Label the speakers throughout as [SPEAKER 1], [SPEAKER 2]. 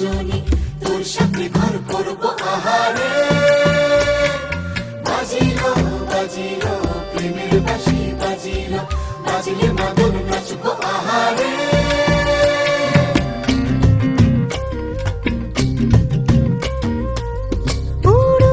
[SPEAKER 1] মিলনে তোর সাথে ঘর করব আহারে। বাজিলো বাজিলো, প্রেমের বাসি বাজিলো, বাজিলে মদন নাচবো আহারে।
[SPEAKER 2] উড়ু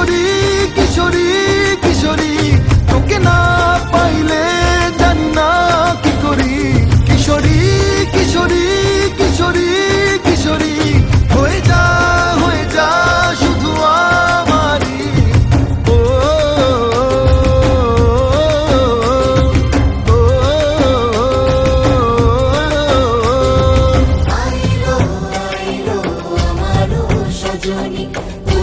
[SPEAKER 3] কিশোরী কিশোরী কিশোরী তোকে না পাইলে জানি না কি করি। কিশোরী কিশোরী কিশোরী